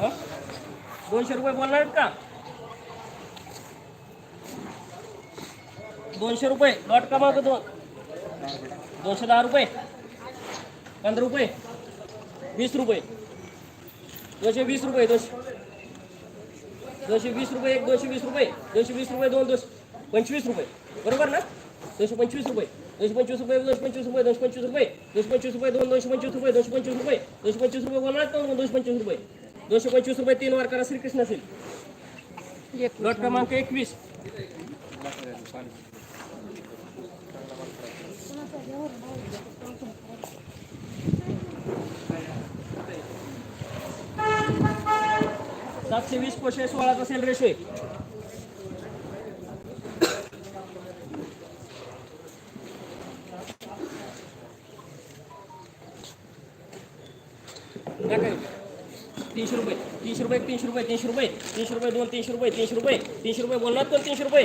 दोनशे रुपये बोलणार आहेत का? दोनशे रुपये. लॉट क्रमांक दोन? दोनशे दहा रुपये. पंधरा रुपये. वीस रुपये. दोनशे वीस रुपये दोनशे. दोनशे वीस रुपये एक दोनशे वीस रुपये. दोनशे वीस रुपये दोन दोनशे. पंचवीस रुपये. बरोबर ना? दोनशे पंचवीस रुपये. दोनशे पंचवीस रुपये दोनशे पंचवीस रुपये दोनशे पंचवीस रुपये. दोनशे पंचवीस रुपये दोन दोनशे पंचवीस रुपये दोनशे पंचवीस रुपये. दोनशे पंचवीस रुपये बोलणार दोनशे पंचवीस रुपये. दोनशे पंचवीस रुपये तीन वार करा श्रीकृष्ण असेल. लॉट क्रमांक एकवीस. सातशे वीस पोशे सोळाचा सेल रेशो टाका. तीनशे रुपये तीनशे रुपये तीनशे रुपये तीनशे रुपये तीनशे रुपये दोन तीनशे रुपये तीनशे रुपये तीनशे रुपये बोलणार पण तीनशे रुपये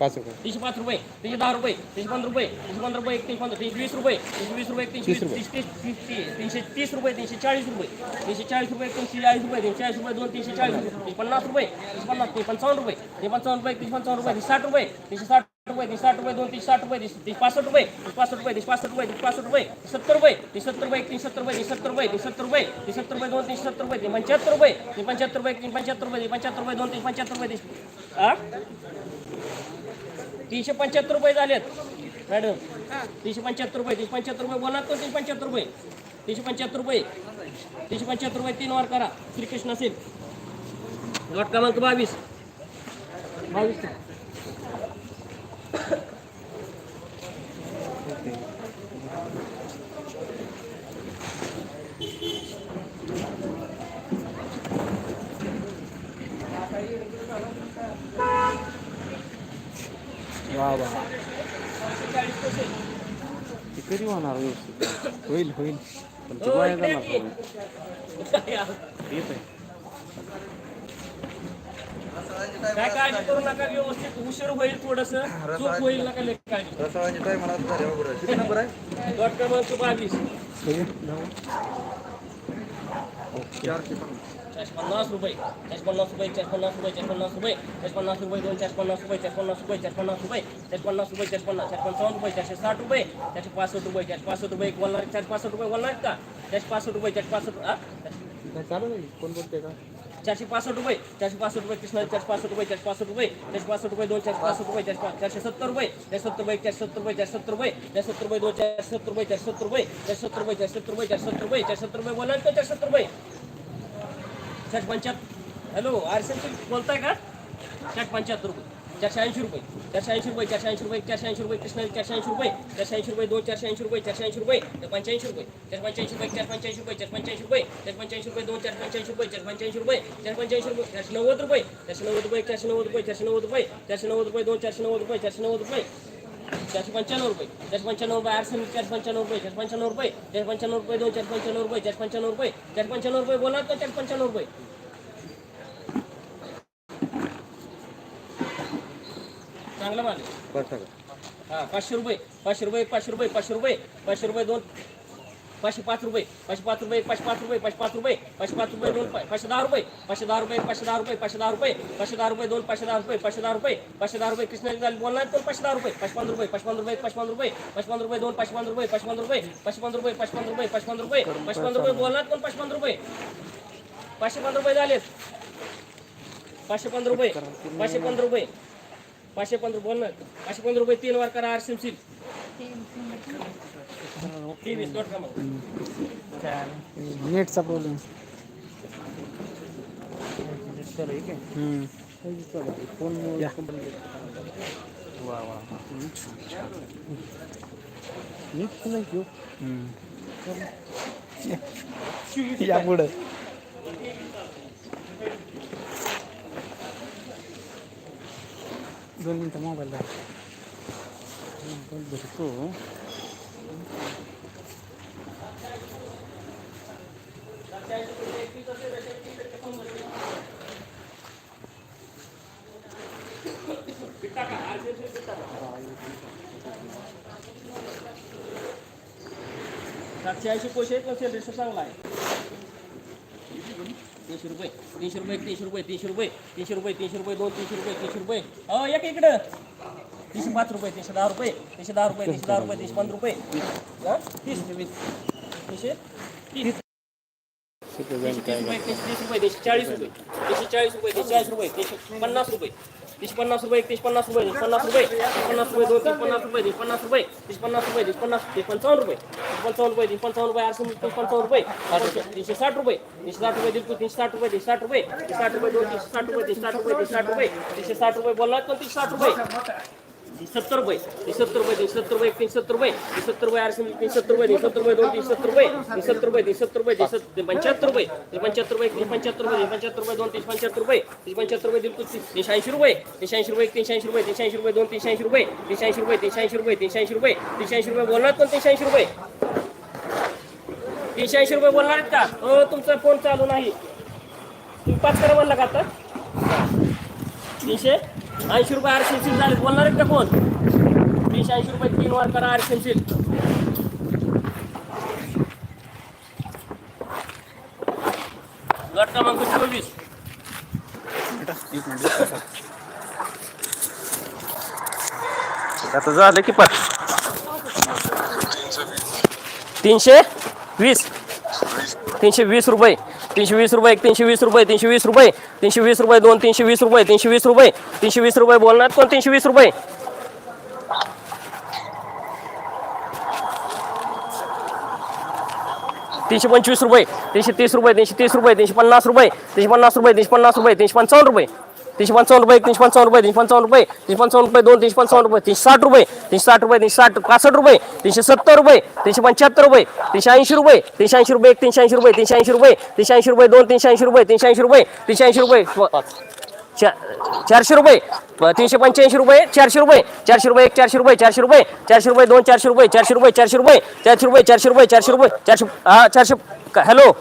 पाच रुपये तीनशे पाच रुपये तीनशे दहा रुपये तीनशे पंधरा रुपये तीनशे पंधरा रुपये तीनशे पंधरा तीनशे वीस रुपये तीनशे वीस रुपये तीनशे तीस रुपये. तीस तीस तीस तीस तीनशे तीस रुपये तीनशे चाळीस रुपये तीनशे चाळीस रुपये तीनशे चाळीस रुपये तीनशे चाळीस रुपये दोन तीनशे चाळीस रुपये तीनशे पन्नास रुपये तीनशे पन्नास तीनशे पंचावन्न रुपये तीनशे पंचावन्न रुपये तीनशे पंचावन्न रुपये तीनशे साठ रुपये तीनशे साठ रुपये साठ रुपये दोन साठ रुपये तीनशे पासष्ट रुपये पासष्ट रुपये तीनशे पासष्ट रुपये तीनशे पासष्ट रुपये सत्तर रुपये तीनशे सत्तर रुपये तीनशे सत्तर रुपये तीनशे सत्तर रुपये तीनशे सत्तर रुपये तीनशे सत्तर रुपये दोन तीनशे सत्तर रुपये पंच्याहत्तर रुपये पंच्याहत्तर रुपये तीनशे पंच्याहत्तर रुपये पंच्याहत्तर रुपये दोन तीनशे पंच्याहत्तर रुपये आ? तीनशे पंच्याहत्तर रुपये झालेत मॅडम तीनशे पंच्याहत्तर रुपये तीनशे पंच्याहत्तर रुपये बोला तर तीनशे पंच्याहत्तर रुपये तीनशे पंच्याहत्तर रुपये तीनशे पंच्याहत्तर रुपये तीन वार करा श्रीकृष्ण असेल लॉट क्रमांक बावीस बावीस वा वा. ते कधी होणार व्यवस्थित होईल होईल. पण ते गोळ्या जाणार नाही. येत. आहे काय काळजी करू नका व्यवस्थित उशीर होईल थोडस. चूक होईल नका लई काळजी. रसाळाचे टाइम मला झाले बरोबर किती नंबर आहे? लॉट क्रमांक बावीस. चारशे पन्नास. चारशे पन्नास रुपये चारशे पन्नास रुपये चारशे पन्नास रुपये चारशे पन्नास रुपये चारशे पन्नास रुपये दोन चारशे पन्नास रुपये चारशे पन्नास रुपये चारशे पन्नास रुपये चारशे पन्नास रुपये चारशे पन्नास चारशे पंचावन्न रुपये चारशे साठ रुपये चारशे पासष्ट रुपये चारशे पासष्ट रुपये बोलणार चारशे पासष्ट रुपये बोलणार का चारशे पासष्ट रुपये चारशे पासष्ट चालू नाही कोण बोलते का चारशे पासष्ट रुपये चारशे पासष्ट रुपये कृष्णा चारशे पासष्ट रुपये चारशे पासष्ट रुपये चारशे पासष्ट रुपये दोन चारशे पासष्ट रुपये चारशे चारशे सत्तर रुपये चारशे सत्तर रुपये चारशे सत्तर रुपये चारशे सत्तर रुपये चारशे सत्तर रुपये दोन चारशे सत्तर रुपये चारशे सत्तर रुपये चारशे सत्तर रुपये चारशे सत्तर रुपये चारशे सत्तर रुपये चारशे सत्तर रुपये बोला चारशे सत्तर रुपये छठ पंच्याहत्तर हॅलो आर सी बोलताय का छठ पंच्याहत्तर रुपये चारशे ऐंशी रुपये चारशे ऐंशी रुपये चारशे ऐंशी रुपये चारशे ऐंशी रुपये कृष्णा चारशे ऐंशी रुपये चारशे ऐंशी रुपये दोन चारशे ऐंशी रुपये चारशे ऐंशी रुपये तर पंच्याऐंशी रुपये चार पंच्याऐंशी रुपये चार पंच्याऐंशी रुपये चार पंच्याऐंशी रुपये चार पंच्याऐंशी रुपये दोन चार पंच्याऐंशी रुपये चार पंच्याऐंशी रुपये चार पंच्याऐंशी रुपये चारशे नव्वद रुपये चारशे नव्वद रुपये चारशे नव्वद रुपये चारशे नव्वद रुपये चारशे नव्वद रुपये दोन चारशे नव्वद रुपये चारशे नव्वद रुपये चारशे पंच्याण्णव रुपये चारशे पंच्याण्णव रुपये आठशे चारशे पंच्याण्णव रुपये चारशे पंच्याण्णव रुपये चारशे पंच्याण्णव रुपये दोन चारशे पंच्याण्णव रुपये चारशे पंच्याण्णव रुपये चारशे पंच्याण्णव रुपये बोला तर चारशे पंच्याण्णव रुपये. चांगला माल हा पाचशे रुपये पाचशे रुपये पाचशे रुपये पाचशे रुपये पाचशे रुपये दोन. पाचशे पाच रुपये पाचशे पाच रुपये पाचशे पाच रुपये पाचशे पाच रुपये पाचशे पाच रुपये दोन पाचशे दहा रुपये पाचशे दहा रुपये पाचशे दहा रुपये पाचशे दहा रुपये पाचशे दहा रुपये दोन पाचशे दहा रुपये पाचशे दहा रुपये पाचशे दहा रुपये कृष्णाजी बोलणार तर पाचशे दहा रुपये पाचशे रुपये पाचशे रुपये पाचशे रुपये पाचशे रुपये दोन पाचशे रुपये पाचशे रुपये पाचशे रुपये पाचशे रुपये पाचशे रुपये पाचशे रुपये बोलणार पण पाचशे रुपये पाचशे पंधरा रुपये झालेत पाचशे पंधरा रुपये पाचशे पंधरा रुपये पाचशे पंधरा बोलणार पाचशे पंधरा रुपये तीन वार करा आरसीएम नेटचा प्रॉब्लेम फ़ोन वा वा नीट नाही घेऊ या दोन मिनटं मोबाईल सातशे ऐंशी पैसे आहेत पण सेल रेशो चांगला आहे रुपये तीस पन्नास रुपये तीस पन्नास रुपये तीस पन्नास रुपये पन्नास रुपये दोन तीस पन्नास रुपये तीस पन्नास रुपये तीस पन्नास रुपये तीस पन्नास तीस पंचावन्न रुपये तीस पंचावन्न रुपये तीस पंचावन्न रुपये आठशे तीस पंचावन्न रुपये तीनशे साठ रुपये तीनशे साठ रुपये दिलकुल तीनशे साठ रुपये तीस साठ रुपये तीस साठ रुपये दोन तीस साठ रुपये तीस साठ रुपये तीस साठ रुपये तीनशे साठ रुपये बोलणार पण तीस साठ रुपये सत्तर रुपये सत्तर रुपये सत्तर रुपये तीन सत्तर रुपये सत्तर रुपये आरसी तीन सत्तर रुपये सत्तर रुपये दोन तीन सत्तर रुपये सत्तर रुपये सत्तर रुपये पंच्याहत्तर रुपये पंच्याहत्तर रुपये पंच्याहत्तर रुपये पंच्याहत्तर रुपये दोन तीस पंच्याहत्तर रुपये पंच्याहत्तर रुपये दिलकुल तीनशे ऐंशी रुपये तीनशे ऐंशी रुपये तीनशे ऐंशी रुपये तीनशे ऐंशी रुपये दोन तीनशे ऐंशी रुपये तीनशे ऐंशी रुपये तीनशे ऐंशी रुपये तीनशे ऐंशी रुपये तीनशे ऐंशी रुपये बोलणार पण तीनशे ऐंशी रुपये तीनशे ऐंशी रुपये बोलणार आहेत का हो तुमचा फोन चालू नाही तुम्ही पाच करा म्हणला का आता तीनशे ऐंशी रुपये आरक्षण झाले. बोलणार आहेत का फोन तीनशे ऐंशी रुपये तीन वार करा आरक्षण गट क्रमांक चोवीस. आता झालं की पाच. तीनशे वीस. तीनशे वीस रुपये. तीनशे वीस रुपये एक तीनशे वीस रुपये तीनशे वीस रुपये तीनशे वीस रुपये दोन तीनशे वीस रुपये तीनशे वीस रुपये तीनशे वीस रुपये बोलणार कोण तीनशे वीस रुपये तीनशे पंचवीस रुपये तीनशे तीस रुपये तीनशे तीस रुपये तीनशे पन्नास रुपये तीनशे पन्नास रुपये तीनशे पन्नास रुपये तीनशे पंचावन्न रुपये तीनशे पंचावन्न रुपये तीनशे पंचावन्न रुपये तीनशे पंचावन्न रुपये तीनशे पंचावन्न रुपये दोन तीनशे पंचावन्न रुपये तीनशे साठ रुपये तीनशे साठ रुपये तीनशे साठ पासष्ट रुपये तीनशे सत्तर रुपये तीनशे पंच्याहत्तर रुपये तीनशे ऐंशी रुपये तीनशे ऐंशी रुपये एक तीनशे ऐंशी रुपये तीनशे ऐंशी रुपये तीनशे ऐंशी रुपये दोन तीनशे ऐंशी रुपये तीनशे ऐंशी रुपये तीनशे ऐंशी रुपये चारशे रुपये तीनशे पंच्याऐंशी रुपये चारशे रुपये चारशे रुपये एक चारशे रुपये चारशे रुपये चारशे रुपये दोन चारशे रुपये चारशे रुपये चारशे रुपये चारशे रुपये चारशे रुपये चारशे रुपये चारशे हा चारशे हॅलो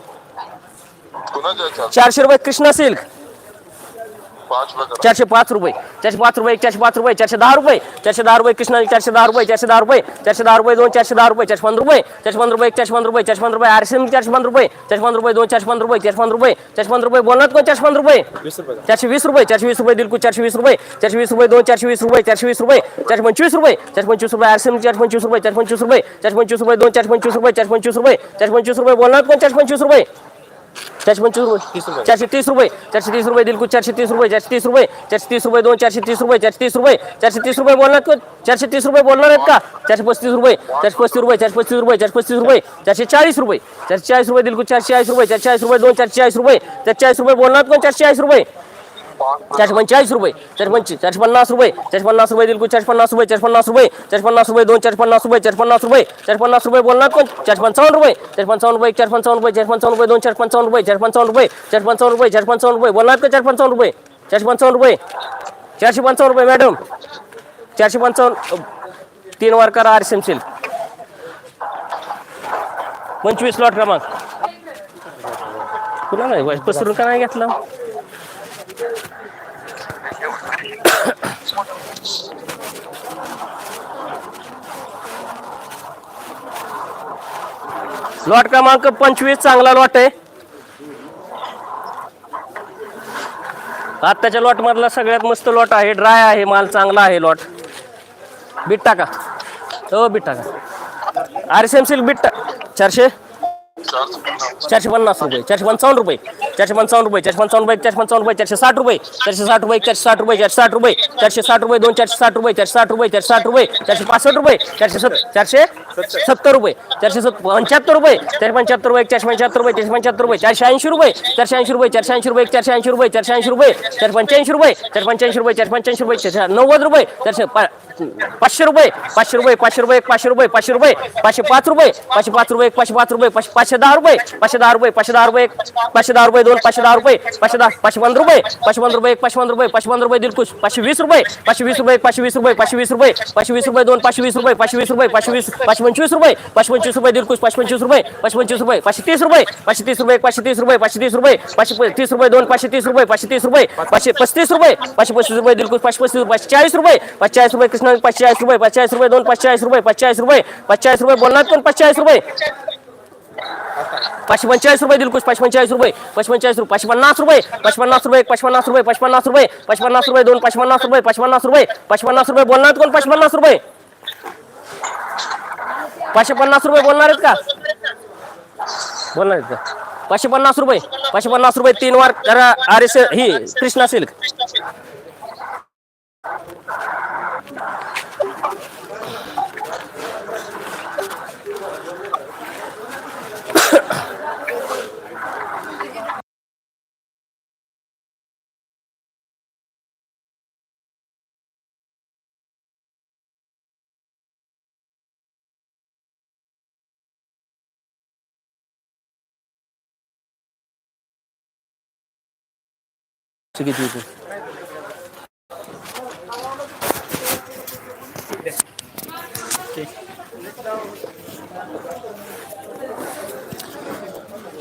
चारशे रुपये कृष्णा सिल्क चारशे पाच रुपये चारशे पाच रुपये एक चारशे पाच रुपये चारशे दहा रुपये चारशे दहा रुपये कृष्णा चारशे दहा रुपये चारशे दहा रुपये चारशे दहा रुपये दोन चारशे दहा रुपये चारशे पंधरा रुपये चारशे पंधरा रुपये एक चारशे पंधरा रुपये चारशे पंधरा रुपये आरसीएम चारशे पंधरा रुपये चारशे पंधरा रुपये दोन चारशे पंधरा रुपये चारशे पंधरा रुपये चारशे पंधरा रुपये बोलणार कोण चारशे पंधरा रुपये चारशे वीस रुपये चारशे वीस रुपये दिलकुल चारशे वीस रुपये चारशे वीस रुपये दोन चारशे वीस रुपये चारशे वीस रुपये चारशे पंचवीस रुपये चारशे पंचवीस रुपये आरसीएम चारशे पंचवीस रुपये चारशे पंचवीस रुपये चारशे पंचवीस रुपये दोन चारशे पंचवीस रुपये चारशे पंचवीस रुपये चारशे पंचवीस रुपये बोलणार कोण चारशे पंचवीस रुपये चारशे पंचवीस रुपये चारशे तीस रुपये चारशे तीस रुपये दिलकुल चारशे तीस रुपये चारशे तीस रुपये चारशे तीस रुपये दोन चारशे तीस रुपये चारशे तीस रुपये चारशे तीस रुपये बोलणार कोण चारशे तीस रुपये बोलणार आहेत का चारशे पस्तीस रुपये चारशे पस्तीस रुपये चारशे पस्तीस रुपये चारशे पस्तीस रुपये चारशे चाळीस रुपये चारशे चाळीस रुपये दिलकुल चारशे चाळीस रुपये चारशे चाळीस रुपये दोन चारशे चाळीस रुपये चारशे चाळीस रुपये बोलणार कोण चारशे चाळीस रुपये चारशे पंचेचाळीस रुपये चारशे पंचवीस चारशे पन्नास रुपये चारशे पन्नास रुपये दिलकू चारशे पन्नास रुपये चारशे पन्नास रुपये चारशे पन्नास रुपये दोन चारशे पन्नास रुपये चारशे पन्नास रुपये चारशे पन्नास रुपये बोलणार कोण चारशे पंचावन्न रुपये चारशे पंचावन्न रुपये चारशे पंचावन्न रुपये चारशे पंचावन्न रुपये दोन चारशे पंचावन्न रुपये चारशे पंचावन्न रुपये चारशे पंचावन्न रुपये चारशे पंचावन्न रुपये बोलणार का चारशे पंचावन्न रुपये चारशे पंचावन्न रुपये चारशे पंचावन्न रुपये मॅडम चारशे पंचावन्न तीन वार करा आर सेल पंचवीस लॉट क्रमांक कुणा नाही पसरून का नाही घेतला लॉट क्रमांक पंचवीस चांगला लॉट आहे. आत्ताच्या लॉट मधला सगळ्यात मस्त लॉट आहे. ड्राय आहे माल चांगला आहे लॉट. बीट टाका. हो बीट टाका. आर एम सिल्क बीट टा चारशे? चारशे पन्नास चारशे पन्नास रुपये. चारशे पंचावन्न रुपये. चारशे पंचावन्न रुपये चारशे पंचावन्न रुपये चारशे पंचावन्न रुपये चारशे साठ रुपये चारशे साठ रुपये चारशे साठ रुपये चारशे साठ रुपये चारशे साठ रुपये दोन चारशे साठ रुपये चारशे साठ रुपये चारशे साठ रुपये चारशे पासष्ट रुपये चारशे सत चारशे सत्तर रुपये चारशे सत पंच्याहत्तर रुपये चारशे पंच्याहत्तर रुपये चारशे पंच्याहत्तर रुपये चारशे पंच्याहत्तर रुपये चारशे ऐंशी रुपये चारशे ऐंशी रुपये चारशे ऐंशी रुपये चारशे ऐंशी रुपये चारशे ऐंशी रुपये चारशे पंच्याऐंशी रुपये चारशे पंच्याऐंशी रुपये चारशे पंच्याऐंशी रुपये चारशे नव्वद रुपये चारशे पाचशे रुपये पाचशे रुपये पाचशे रुपये पाचशे रुपये पाचशे रुपये पाचशे पाच रुपये पाचशे पाच रुपये पाचशे पाच रुपये पाचशे पाचशे दहा रुपये पाचशे दहा रुपये पाचशे दहा रुपये पाचशे दहा रुपये दोन पाचशे दहा रुपये पाचशे दहा पाचशे पंधरा रुपये पाचशे पंधरा रुपये पाचशे पंधरा रुपये पाचशे पंधरा रुपये दिलकुश पाचशे वीस रुपये पाचशे वीस रुपये पाचशे वीस रुपये पाचशे वीस रुपये पाचशे वीस रुपये दोन पाचशे वीस रुपये पाचशे वीस रुपये पाचशे वीस पाचशे पंचवीस रुपये पाचशे पंचवीस रुपये दिलकुश पाचशे पंचवीस रुपये पाचशे पंचवीस रुपये पाचशे तीस रुपये पाचशे तीस रुपये पाचशे तीस रुपये पाचशे तीस रुपये पाचशे तीस रुपये दोन पाचशे तीस रुपये पाचशे तीस रुपये पाचशे पस्तीस रुपये पाचशे पस्तीस रुपये दिलकुश पाचशे पस्तीस रुपये पाचशे चाळीस रुपये पाचशे चाळीस रुपये कृष्णा पाचशे चाळीस रुपये पाचशे चाळीस रुपये दोन पाचशे चाळीस रुपये पाचशे चाळीस रुपये पाचशे चाळीस रुपये बोलणार पण पाचशे चाळीस रुपये पाचशे पंचेचाळीस रुपये दिलकुश पाचशे पंचेचाळीस रुपये पाचशे पंचेचाळीस रुपये पाचशे पन्नास रुपये पाचशे पन्नास रुपये पाचशे पन्नास रुपये पाचशे पन्नास रुपये पाचशे पन्नास रुपये दोन पाचशे पन्नास रुपये पाचशे पन्नास रुपये पाचशे पन्नास रुपये बोलणार कोण? पाचशे पन्नास रुपये. पाचशे पन्नास रुपये बोलणार आहेत का? बोलणार आहेत का? पाचशे पन्नास रुपये पाचशे पन्नास रुपये तीन वार करा आर एस ही कृष्णा सिल्क. किती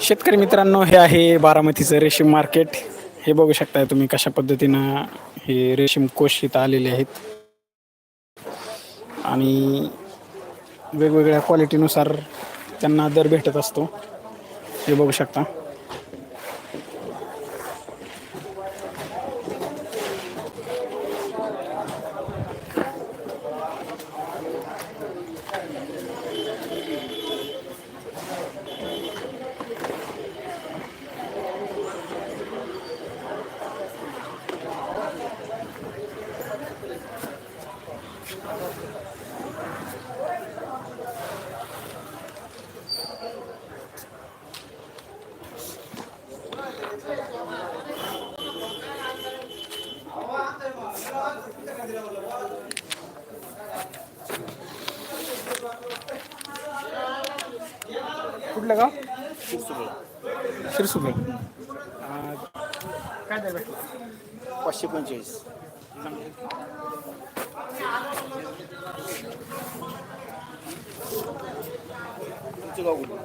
शेतकरी मित्रांनो हे आहे बारामतीचं रेशीम मार्केट. हे बघू शकताय तुम्ही कशा पद्धतीनं हे रेशीम कोश इथं आलेले आहेत. आणि वेगवेगळ्या क्वालिटीनुसार त्यांना दर भेटत असतो. हे बघू शकता. कुठलं गाव शिरसुगड काय दर भेटला पाचशे पंचेचाळीस तुमचं गाव कुठलं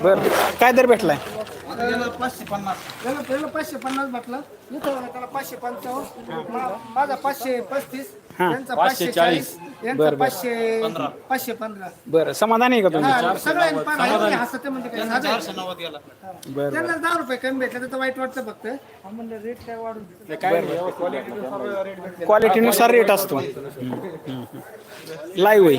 बर. काय दर भेटलाय? त्याला पहिलं पाचशे पन्नास भेटलं. इथं त्याला पाचशे पंचावन्न. मा- माझा पाचशे पस्तीस. हा. यांचा पाचशे चाळीस. यांचा बरं, बरं. पाचशे पाचशे पंधरा. बरं समाधानी आहे का तुम्ही? हा, सगळ्यांनी हसते म्हणजे काय साधं आहे. बरं बरं त्यांना दहा रुपये कमी भेटले तर वाईट वाटतं फक्त. हा म्हणलं रेट काय वाढून क्वालिटीनुसार रेट असतो लाईव्ह आहे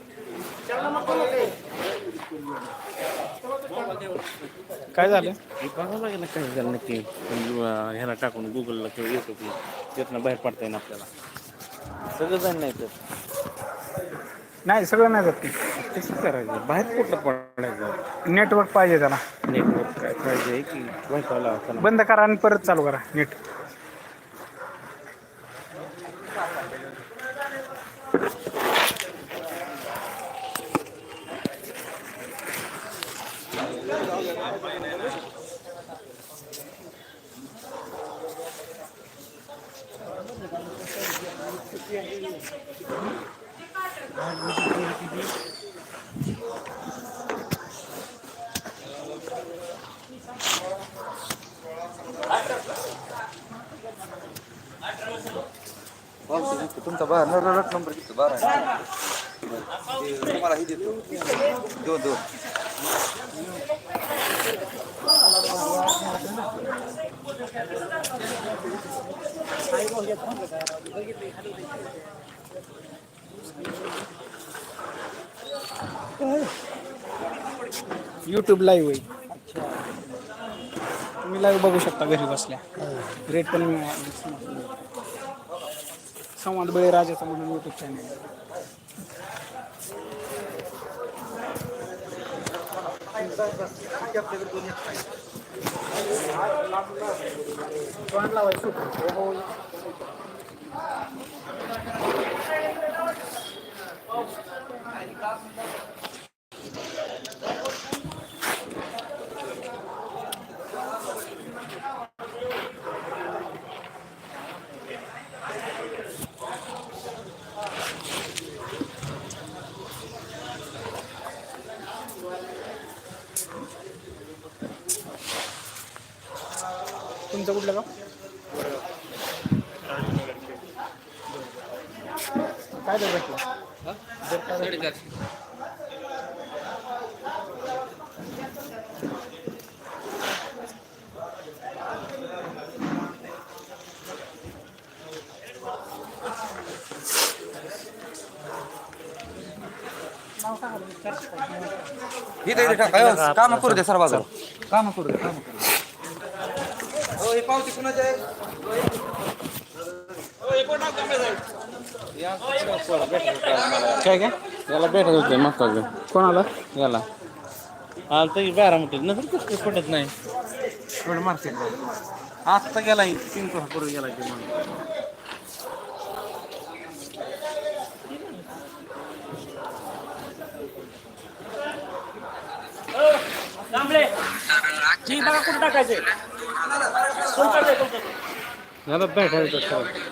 काय झालं? काय झालं नक्की. ह्याला टाकून गुगलला किंवा युट्यूबला त्यातनं बाहेर पडता येईल आपल्याला. सगळं जण नाही तर. नाही सगळं नाही जात कसं करायचं. बाहेर कुठलं पडायचं? नेटवर्क पाहिजे त्याला नेटवर्क काय पाहिजे की वायफायला बंद करा आणि परत चालू करा नेट. तुमचा बाहेर न रडत नंबर किती बारा तुम्हाला ही देतो दोन दोन Thank you. यूट्यूब लाईव्ह आहे. तुम्ही लाईव्ह बघू शकता घरी बसल्या. रेट पण मिळाला. संवाद बळीराजाचा म्हणून यूट्यूब चॅनल लावायचं कुठलं गाव काय दर भेटला इथे इथे टाका काम करू दे सर बाजार काम करू दे काम करू दे. हो ही पावती कुणाची आहे काय काय? याला भेटत होते मक्का कोणाला? याला. आलं तर बारामती नंतर कसं पटत नाही? एवढं मार्केट आत्ता गेला तीन करोड गेला की म्हणून कांबळे जी बघा कुठं टाकायचे याला भेटायचं